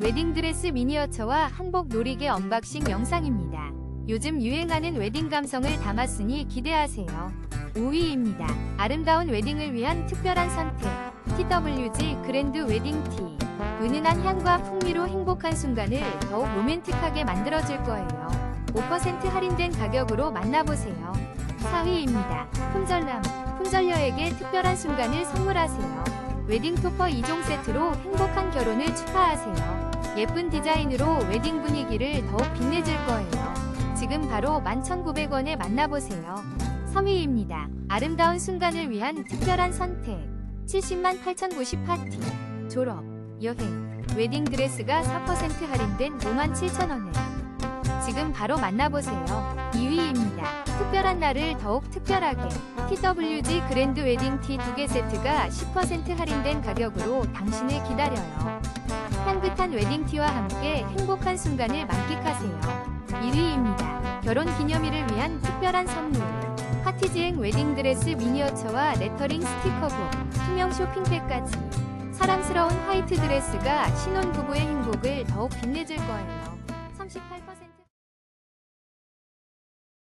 웨딩드레스 미니어처와 한복 놀이개 언박싱 영상입니다. 요즘 유행하는 웨딩 감성을 담았으니 기대하세요. 5위입니다. 아름다운 웨딩을 위한 특별한 선택. TWG 그랜드 웨딩 티. 은은한 향과 풍미로 행복한 순간을 더욱 로맨틱하게 만들어줄 거예요. 5% 할인된 가격으로 만나보세요. 4위입니다. 품절남. 품절녀에게 특별한 순간을 선물하세요. 웨딩 토퍼 2종 세트로 행복한 결혼을 축하하세요. 예쁜 디자인으로 웨딩 분위기를 더욱 빛내줄 거예요. 지금 바로 11,900원에 만나보세요. 3위입니다. 아름다운 순간을 위한 특별한 선택. 70만 8,090 파티. 졸업. 여행. 웨딩 드레스가 4% 할인된 57,000원에. 지금 바로 만나보세요. 2위입니다. 특별한 날을 더욱 특별하게. TWG 그랜드 웨딩 티 2개 세트가 10% 할인된 가격으로 당신을 기다려요. 향긋한 웨딩 티와 함께 행복한 순간을 만끽하세요. 1위입니다. 결혼 기념일을 위한 특별한 선물. 파티지행 웨딩드레스 미니어처와 레터링 스티커북, 투명 쇼핑백까지. 사랑스러운 화이트 드레스가 신혼부부의 행복을 더욱 빛내줄 거예요. 38%